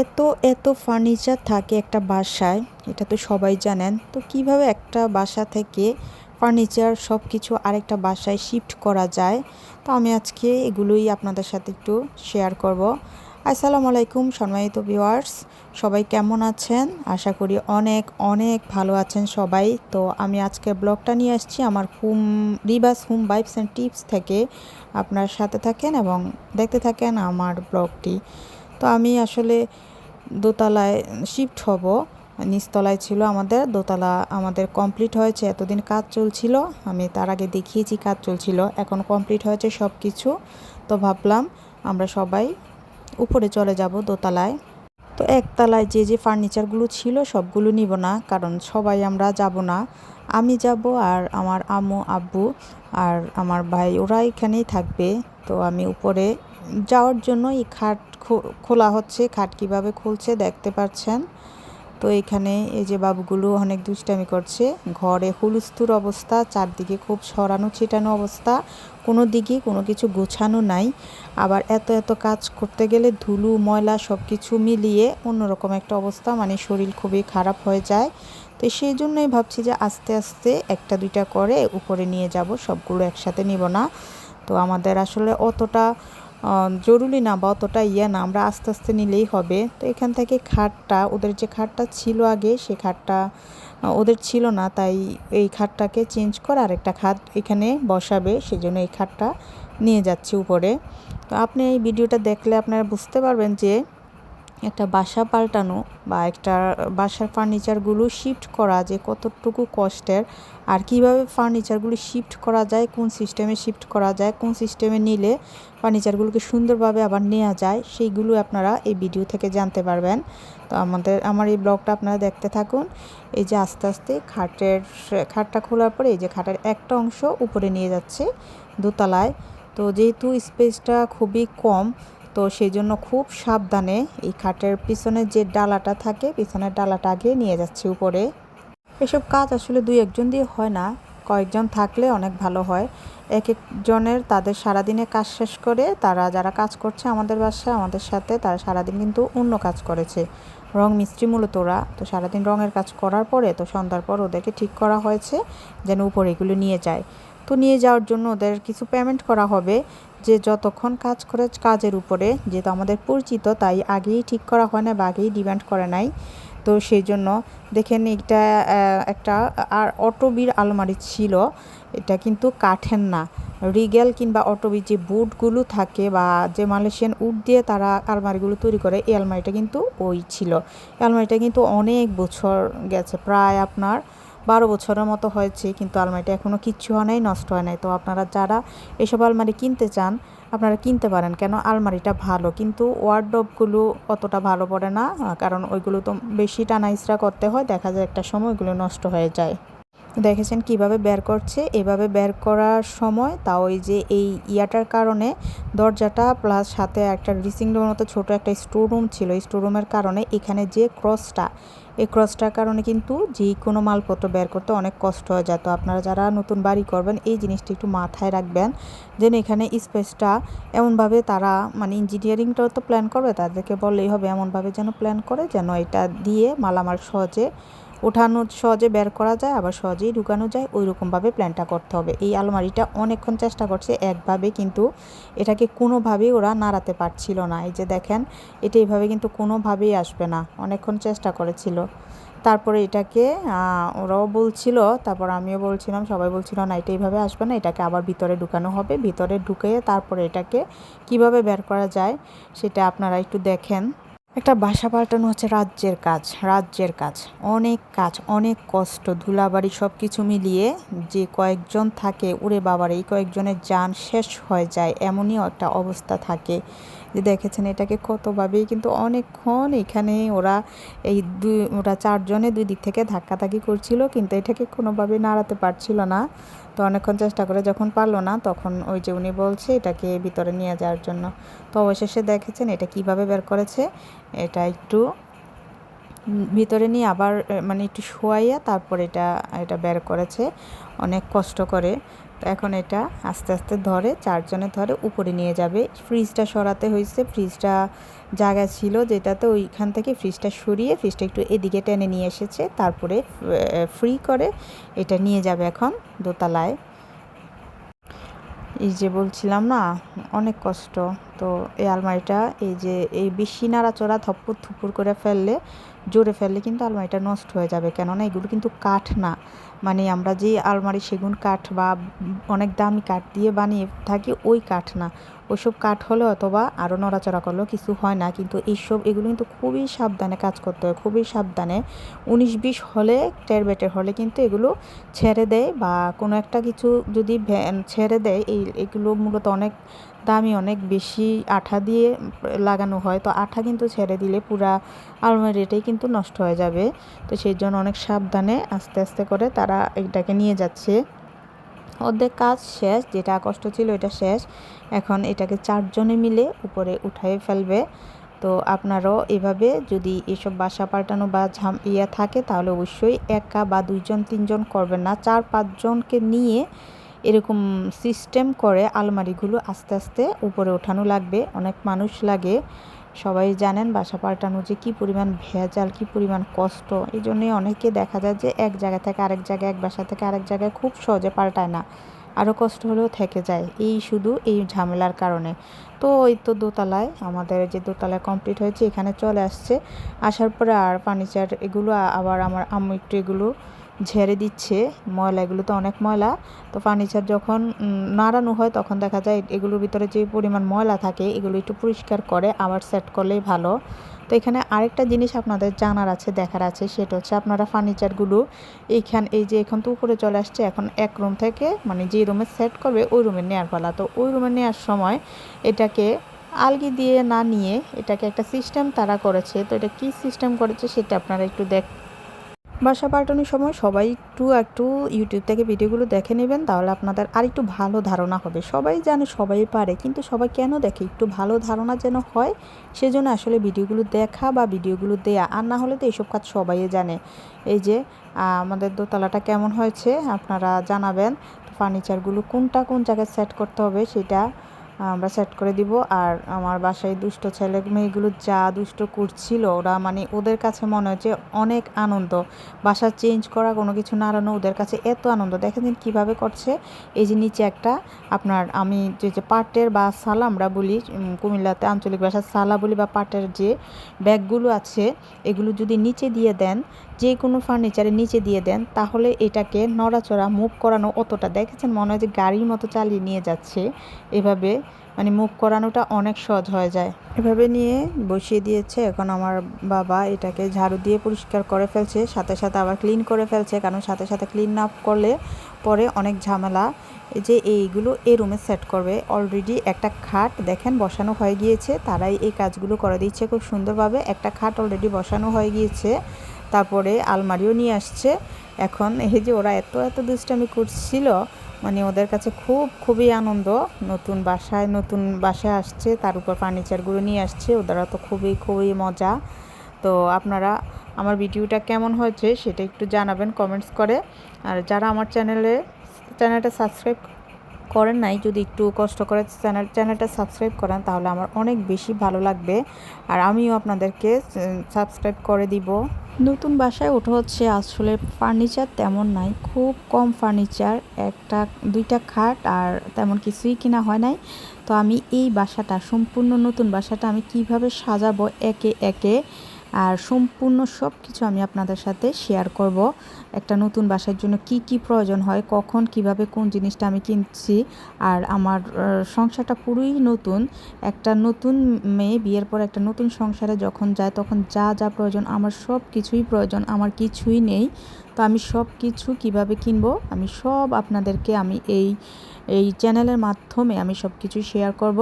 এত এত ফার্নিচার থাকে একটা বাসায়, এটা তো সবাই জানেন, তো কীভাবে একটা বাসা থেকে ফার্নিচার সব কিছু আরেকটা বাসায় শিফট করা যায়? তো আমি আজকে এগুলোই আপনাদের সাথে একটু শেয়ার করব। আসসালামু আলাইকুম সম্মানিত ভিওয়ার্স সবাই কেমন আছেন? আশা করি অনেক অনেক ভালো আছেন সবাই। তো আমি আজকে ব্লগটা নিয়ে আসছি আমার হুম রিবাস হুম বাইপস অ্যান্ড টিপস থেকে। আপনার সাথে থাকেন এবং দেখতে থাকেন আমার ব্লগটি তো আমি আসলে দোতলায় শিফট হব। নিচতলায় ছিল আমাদের, দোতলা আমাদের কমপ্লিট হয়েছে, এতদিন কাজ চলছিল। আমি তার আগে দেখিয়েছি কাজ চলছিল, এখন কমপ্লিট হয়েছে সব কিছু তো ভাবলাম আমরা সবাই উপরে চলে যাব দোতলায়। তো একতলায় যে যে ফার্নিচারগুলো ছিল সবগুলো নিব না, কারণ সবাই আমরা যাব না। আমি যাব আর আমার আম্মু, আব্বু আর আমার ভাই, ওরা এখানেই থাকবে। তো আমি উপরে যাওয়ার জন্য এই খাট খোলা হচ্ছে, খাট কীভাবে খুলছে দেখতে পাচ্ছেন। তো এখানে এই যে বাবুগুলো অনেক দুষ্টামি করছে, ঘরে হুলস্থুর অবস্থা, চারদিকে খুব সরানো ছিটানো অবস্থা, কোনো দিকে কোনো কিছু গোছানো নাই। আবার এত এত কাজ করতে গেলে ধুলু, ময়লা সব কিছু মিলিয়ে অন্যরকম একটা অবস্থা মানে শরীর খুবই খারাপ হয়ে যায়। তো সেই জন্যই ভাবছি যে আস্তে আস্তে একটা, দুইটা করে উপরে নিয়ে যাব, সবগুলো একসাথে নিব না। তো আমাদের আসলে অতটা জরুরি না বা অতটা ইয়ে না, আমরা আস্তে আস্তে নিলেই হবে। তো এখান থেকে খাটটা, ওদের যে খাটটা ছিল আগে, সে খাটটা ওদের ছিল না, তাই এই খাটটাকে চেঞ্জ করে আরেকটা খাট এখানে বসাবে সেই জন্য এই খাটটা নিয়ে যাচ্ছি উপরে। তো আপনি এই ভিডিওটা দেখলে আপনারা বুঝতে পারবেন যে একটা বাসা পাল্টানো বা একটা বাসার ফার্নিচারগুলো শিফট করা যে কতটুকু কষ্টের আর কীভাবে ফার্নিচারগুলো শিফট করা যায়, কোন সিস্টেমে শিফট করা যায়, কোন সিস্টেমে নিলে ফার্নিচারগুলোকে সুন্দরভাবে আবার নেওয়া যায়, সেইগুলো আপনারা এই ভিডিও থেকে জানতে পারবেন। তো আমাদের, আমার এই ব্লগটা আপনারা দেখতে থাকুন। এই যে আস্তে আস্তে খাটের, খাটটা খোলার পরে এই যে খাটের একটা অংশ উপরে নিয়ে যাচ্ছে দোতলায়। তো যেহেতু স্পেসটা খুবই কম তো সেই জন্য খুব সাবধানে এই খাটের পিছনের যে ডালাটা থাকে, পিছনের ডালাটা আগে নিয়ে যাচ্ছে উপরে। এসব কাজ আসলে দুই একজন দিয়ে হয় না। কয়েকজন থাকলে অনেক ভালো হয়। এক একজনের তাদের সারাদিনে কাজ শেষ করে তারা যারা কাজ করছে আমাদের বাসায়, আমাদের সাথে তারা সারাদিন কিন্তু অন্য কাজ করেছে। রং মিস্ত্রি মূলত ওরা। তো সারাদিন রঙের কাজ করার পরে, তো সন্ধ্যার পর ওদেরকে ঠিক করা হয়েছে যেন উপরে এগুলো নিয়ে যায়। তো নিয়ে যাওয়ার জন্য ওদের কিছু পেমেন্ট করা হবে যে যতক্ষণ কাজ করে কাজের উপরে, যেহেতু আমাদের পরিচিত, তাই আগেই ঠিক করা হয় না বা আগেই ডিমান্ড করে নাই। তো সেই জন্য দেখেন এটা একটা, আর অটোবির আলমারি ছিল, এটা কিন্তু কাঠের না। রিগেল কিংবা অটোবির যে বুটগুলো থাকে বা যে মালয়েশিয়ান উড দিয়ে তারা আলমারিগুলো তৈরি করে, এই আলমারিটা কিন্তু ওই ছিল। আলমারিটা কিন্তু অনেক বছর গেছে, প্রায় আপনার বারো বছরের মতো হয়েছে, কিন্তু আলমারিটা এখনও কিচ্ছু হয় নাই, নষ্ট হয় নাই। তো আপনারা যারা এসব আলমারি কিনতে চান, আপনারা কিনতে পারেন, কেন আলমারিটা ভালো, কিন্তু ওয়ার্ডবগুলো অতটা ভালো পড়ে না, কারণ ওইগুলো তো বেশি টানা ইসরা করতে হয়, দেখা যায় একটা সময় ওইগুলো নষ্ট হয়ে যায়। দেখেছেন কীভাবে বের করছে? এভাবে বের করার সময় তা ওই যে এই ইয়াটার কারণে দরজাটা প্লাস সাথে একটা ড্রেসিং রুমের মতো ছোটো একটা স্টোর রুম ছিল। এই স্টোর রুমের কারণে এখানে যে ক্রসটা এই ক্রসটার কারণে কিন্তু যে কোনো মালপত্র বের করতে অনেক কষ্ট হয়ে যেত। আপনারা যারা নতুন বাড়ি করবেন, এই জিনিসটা একটু মাথায় রাখবেন। যেন এখানে স্পেসটা এমনভাবে তারা মানে ইঞ্জিনিয়ারিংটাও তো প্ল্যান করবে, তাদেরকে বললেই হবে এমনভাবে যেন প্ল্যান করে, যেন এটা দিয়ে মালামাল সহজে ওঠানো সহজে বের করা যায়, আবার সহজেই ঢুকানো যায়। ওই রকমভাবে প্ল্যানটা করতে হবে। এই আলমারিটা অনেকক্ষণ চেষ্টা করছে একভাবে, কিন্তু এটাকে কোনোভাবেই ওরা নাড়াতে পারছিল না। এই যে দেখেন, এটা এইভাবে কিন্তু কোনোভাবেই আসবে না। অনেকক্ষণ চেষ্টা করেছিল। তারপরে এটাকে ওরাও বলছিল, তারপর আমিও বলছিলাম, সবাই বলছিল, না, এটা এইভাবে আসবে না, এটাকে আবার ভিতরে ঢুকানো হবে। ভিতরে ঢুকে তারপরে এটাকে কীভাবে বের করা যায়, সেটা আপনারা একটু দেখেন। একটা বাসা পাল্টানো হচ্ছে রাজ্যের কাজ রাজ্যের কাজ। অনেক কাজ, অনেক কষ্ট, ধুলাবাড়ি সব কিছু মিলিয়ে যে কয়েকজন থাকে উড়ে বাবার, এই কয়েকজনের যান শেষ হয়ে যায়, এমনই একটা অবস্থা থাকে। যে দেখেছেন এটাকে কতভাবেই কিন্তু অনেকক্ষণ এখানে ওরা এই দুই, ওরা চারজনে দুই দিক থেকে ধাক্কাধাক্কি করছিল, কিন্তু এটাকে কোনোভাবেই নাড়াতে পারছিল না। তো অনেকক্ষণ চেষ্টা করে যখন পারল না, তখন ওই যে উনি বলছে এটাকে ভিতরে নিয়ে যাওয়ার জন্য। তো অবশেষে দেখেছেন এটা কীভাবে বের করেছে, এটা একটু ভিতরে নিয়ে আবার মানে একটু শোয়াইয়া তারপর এটা এটা বের করেছে অনেক কষ্ট করে। তো এখন এটা আস্তে আস্তে ধরে, চারজনে ধরে উপরে নিয়ে যাবে। ফ্রিজটা সরাতে হয়েছে, ফ্রিজটা জায়গা ছিল যেটাতে ওইখান থেকে ফ্রিজটা সরিয়ে ফ্রিজটা একটু এদিকে টেনে নিয়ে এসেছে, তারপরে ফ্রি করে এটা নিয়ে যাবে এখন দোতলায়। এই যে বলছিলাম না, অনেক কষ্ট। তো এই আলমারিটা, এই যে এই বেশি নাড়াচড়া, থপ্পর থুপুর করে ফেললে, জোরে ফেললে কিন্তু আলমারিটা নষ্ট হয়ে যাবে। কেননা এগুলো কিন্তু কাঠ না। মানে আমরা যে আলমারি, সেগুন কাঠ বা অনেক দামি কাঠ দিয়ে বানিয়ে থাকি, ওই কাঠ না। ওইসব কাঠ হলে অথবা আরও নড়াচড়া করলেও কিছু হয় না। কিন্তু এইসব, এগুলো কিন্তু খুবই সাবধানে কাজ করতে হয়, খুবই সাবধানে। উনিশ বিশ হলে, টের বেটের হলে কিন্তু এগুলো ছেড়ে দেয় বা কোনো একটা কিছু যদি ছেড়ে দেয়, এই, এগুলো মূলত অনেক দামি, অনেক বেশি আঠা দিয়ে লাগানো হয়। তো আঠা কিন্তু ছেড়ে দিলে পুরা আলমারিটাই কিন্তু নষ্ট হয়ে যাবে। তো সেই জন্য অনেক সাবধানে আস্তে আস্তে করে তারা এটাকে নিয়ে যাচ্ছে। অর্ধেক কাজ শেষ, যেটা কষ্ট ছিল এটা শেষ। এখন এটাকে চারজনে মিলে উপরে উঠাই ফেলবে। তো আপনারাও এভাবে যদি এসব বাসা পাল্টানো বা ঝাম, ইয়া থাকে, তাহলে অবশ্যই একা বা দুইজন, তিনজন করবেন না। চার, পাঁচজনকে নিয়ে এরকম সিস্টেম করে আলমারিগুলো আস্তে আস্তে উপরে ওঠানো লাগবে। অনেক মানুষ লাগে। সবাই জানেন বাসা পাল্টানো যে কী পরিমাণ ভেজাল, কী পরিমাণ কষ্ট, এই জন্যই অনেকে দেখা যায় যে এক জায়গা থেকে আরেক জায়গায়, এক বাসা থেকে আরেক জায়গায় খুব সহজে পাল্টায় না। আরও কষ্ট হলেও থেকে যায়। এই শুধু এই ঝামেলার কারণে। তো ওই তো দোতলায়, আমাদের যে দোতলায় কমপ্লিট হয়েছে, এখানে চলে আসছে। আসার পরে আর ফার্নিচার এগুলো আবার আমার আম্মু একটু এগুলো ঝেড়ে দিচ্ছে। ময়লা, এগুলো তো অনেক ময়লা। তো ফার্নিচার যখন নাড়ানো হয় তখন দেখা যায় এগুলোর ভিতরে যে পরিমাণ ময়লা থাকে, এগুলো একটু পরিষ্কার করে, আবার সেট করলেই ভালো। তো এখানে আরেকটা জিনিস আপনাদের জানার আছে, দেখার আছে, সেটা হচ্ছে আপনারা ফার্নিচারগুলো এইখান, এই যে এখন তো উপরে চলে আসছে, এখন এক রুম থেকে মানে যে রুমে সেট করবে, ওই রুমে নেওয়ার পালা। তো ওই রুমে নেওয়ার সময় এটাকে আলগি দিয়ে না নিয়ে, এটাকে একটা সিস্টেম তারা করেছে। তো এটা কি সিস্টেম করেছে সেটা আপনারা একটু দেখ বাসা পাল্টানোর সময় সবাই একটু একটু ইউটিউব থেকে ভিডিওগুলো দেখে নেবেন, তাহলে আপনাদের আর একটু ভালো ধারণা হবে। সবাই জানে, সবাই পারে, কিন্তু সবাই কেন দেখে? একটু ভালো ধারণা যেন হয়, সেজন্য আসলে ভিডিওগুলো দেখা বা ভিডিওগুলো দেয়া। আর না হলে তো এইসব কাজ সবাই জানে। এই যে আমাদের দোতলাটা কেমন হয়েছে, আপনারা জানাবেন ফার্নিচারগুলো কোনটা কোন জায়গায় সেট করতে হবে, সেটা আমরা সেট করে দিব। আর আমার বাসায় দুষ্ট ছেলে, মেয়েগুলো যা দুষ্ট করছিল, ওরা মানে ওদের কাছে মনে যে অনেক আনন্দ। বাসা চেঞ্জ করা, কোনো কিছু না নাড়ানো ওদের কাছে এত আনন্দ। দেখেন কীভাবে করছে। এই যে নিচে একটা আপনার আমি যে যে পাটের বা সালা আমরা বলি কুমিল্লাতে আঞ্চলিক ভাষা সালা বলি বা পাটের যে ব্যাগগুলো আছে, এগুলো যদি নিচে দিয়ে দেন যে কোনো ফার্নিচারের নিচে দিয়ে দেন, তাহলে এটাকে নড়াচড়া মুভ করানো অতটা, দেখেছেন? মনে হয় যে গাড়ির মতো চালিয়ে নিয়ে যাচ্ছে। এভাবে মানে মুখ করানোটা অনেক সহজ হয়ে যায়। এভাবে নিয়ে বসিয়ে দিয়েছে। এখন আমার বাবা এটাকে ঝাড়ু দিয়ে পরিষ্কার করে ফেলছে, সাথে সাথে আবার ক্লিন করে ফেলছে। কারণ সাথে সাথে ক্লিন না করলে পরে অনেক ঝামেলা। যে এইগুলো এই রুমে সেট করবে। অলরেডি একটা খাট দেখেন বসানো হয়ে গিয়েছে। তারাই এই কাজগুলো করে দিচ্ছে খুব সুন্দরভাবে। একটা খাট অলরেডি বসানো হয়ে গিয়েছে। তারপরে আলমারিও নিয়ে আসছে। এখন এই যে ওরা এত এত দুষ্টামি করছিল মানে ওদের কাছে খুব, খুবই আনন্দ। নতুন বাসায় নতুন বাসায় আসছে, তার উপর ফার্নিচারগুলো নিয়ে আসছে ওদেরা তো খুবই খুবই মজা। তো আপনারা আমার ভিডিওটা কেমন হয়েছে সেটা একটু জানাবেন কমেন্টস করে। আর যারা আমার চ্যানেলে চ্যানেলটা সাবস্ক্রাইব করেন নাই, যদি একটু কষ্ট করে চ্যানেল চ্যানেলটা সাবস্ক্রাইব করেন, তাহলে আমার অনেক বেশি ভালো লাগবে। আর আমিও আপনাদেরকে সাবস্ক্রাইব করে দিব। নতুন বাসায় ওঠা হচ্ছে আসলে ফার্নিচার তেমন নাই। খুব কম ফার্নিচার একটা, দুইটা খাট আর তেমন কিছুই কিনা হয় নাই। তো আমি এই বাসাটা, সম্পূর্ণ নতুন বাসাটা আমি কীভাবে সাজাবো একে একে আর সম্পূর্ণ সব কিছু আমি আপনাদের সাথে শেয়ার করব। একটা নতুন বাসার জন্য কি কি প্রয়োজন হয়, কখন, কীভাবে, কোন জিনিসটা আমি কিনছি, আর আমার সংসারটা পুরোই নতুন। একটা নতুন মেয়ে, বিয়ের পর একটা নতুন সংসারে যখন যায়, তখন যা যা প্রয়োজন, আমার সব কিছুই প্রয়োজন, আমার কিছুই নেই। তো আমি সব কিছু কীভাবে কিনবো? আমি সব আপনাদেরকে আমি এই এই চ্যানেলের মাধ্যমে আমি সব কিছু শেয়ার করব।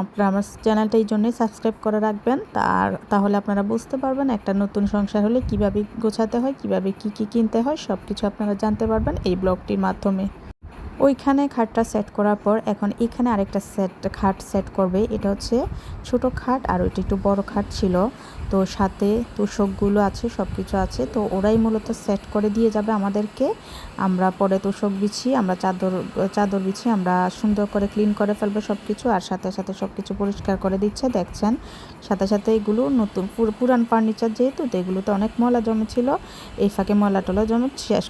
আপনারা আমার চ্যানেলটা এই জন্যই সাবস্ক্রাইব করে রাখবেন। তার, তাহলে আপনারা বুঝতে পারবেন একটা নতুন সংসার হলে কীভাবে গোছাতে হয়, কীভাবে কি কি কিনতে হয় সব কিছু আপনারা জানতে পারবেন এই ব্লগটির মাধ্যমে। ওইখানে খাটটা সেট করার পর এখন এখানে আরেকটা সেট খাট সেট করবে। এটা হচ্ছে ছোট খাট আর ওইটা একটু বড় খাট ছিল। তো সাথে তোষকগুলো আছে সব কিছু আছে। তো ওরাই মূলত সেট করে দিয়ে যাবে আমাদেরকে। আমরা পরে তোষক বিছি আমরা চাদর চাদর বিছি আমরা সুন্দর করে ক্লিন করে ফেলব সব কিছু আর সাথে সাথে সব কিছু পরিষ্কার করে দিচ্ছে। দেখছেন? সাথে সাথে এগুলো নতুন পুরান ফার্নিচার যেহেতু, তো এগুলোতে অনেক ময়লা জমেছিল। এই ফাঁকে ময়লা টলা জমে শেষ